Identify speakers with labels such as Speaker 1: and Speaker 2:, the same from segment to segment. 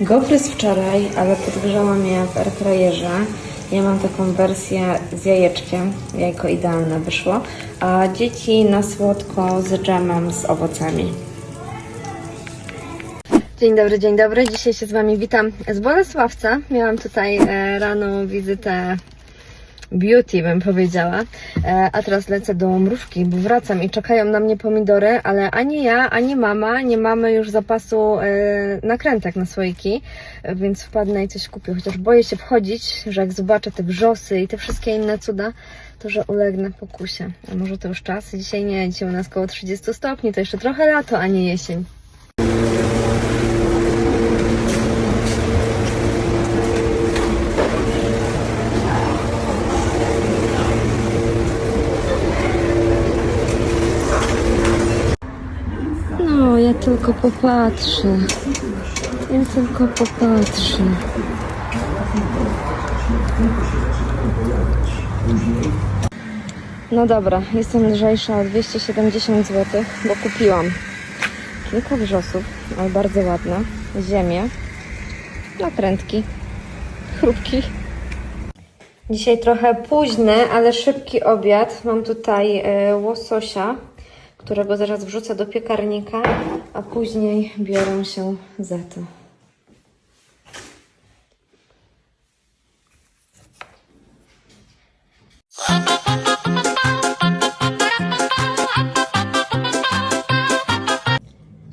Speaker 1: Gofry z wczoraj, ale podgrzałam je w airfryerze. Ja mam taką wersję z jajeczkiem, jajko idealne wyszło, a dzieci na słodko z dżemem z owocami. Dzień dobry, dzień dobry. Dzisiaj się z Wami witam z Bolesławca. Miałam tutaj e, rano wizytę beauty, bym powiedziała. E, a teraz lecę do mrówki, bo wracam i czekają na mnie pomidory, ale ani ja, ani mama nie mamy już zapasu e, nakrętek na słoiki, więc wpadnę i coś kupię. Chociaż boję się wchodzić, że jak zobaczę te wrzosy i te wszystkie inne cuda, to że ulegnę pokusie. A może to już czas? Dzisiaj nie, dzisiaj u nas około 30 stopni, to jeszcze trochę lato, a nie jesień. No, ja tylko popatrzę. Ja tylko popatrzę. No dobra, jestem lżejsza o 270 zł, bo kupiłam kilka wrzosów, ale bardzo ładne, ziemię, nakrętki, chrupki. Dzisiaj trochę późny, ale szybki obiad. Mam tutaj e, łososia, którego zaraz wrzucę do piekarnika, a później biorę się za to.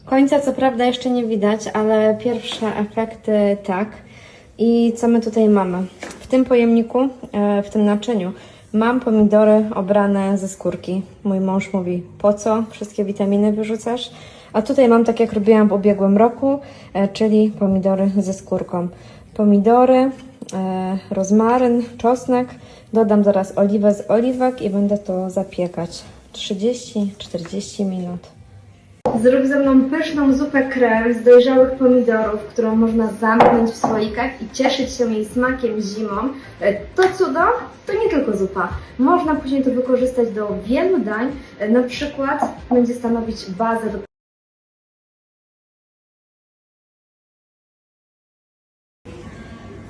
Speaker 1: Końca co prawda jeszcze nie widać, ale pierwsze efekty tak. I co my tutaj mamy? W tym pojemniku, e, w tym naczyniu mam pomidory obrane ze skórki. Mój mąż mówi, po co wszystkie witaminy wyrzucasz? A tutaj mam tak jak robiłam w ubiegłym roku, e, czyli pomidory ze skórką. Pomidory, e, rozmaryn, czosnek. Dodam zaraz oliwę z oliwek i będę to zapiekać. 30-40 minut. Zrób ze mną pyszną zupę krem z dojrzałych pomidorów, którą można zamknąć w słoikach i cieszyć się jej smakiem zimą. E, To cudo to nie tylko zupa. Można później to wykorzystać do wielu dań. E, Na przykład będzie stanowić bazę do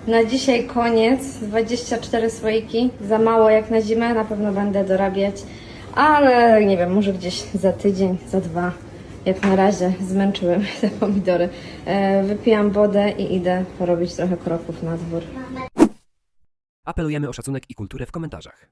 Speaker 1: Na dzisiaj koniec. 24 słoiki. Za mało jak na zimę. Na pewno będę dorabiać. Ale nie wiem, może gdzieś za tydzień, za dwa. Jak na razie zmęczyły mnie te pomidory. E, wypijam wodę i idę porobić trochę kroków na dwór.
Speaker 2: Apelujemy o szacunek i kulturę w komentarzach.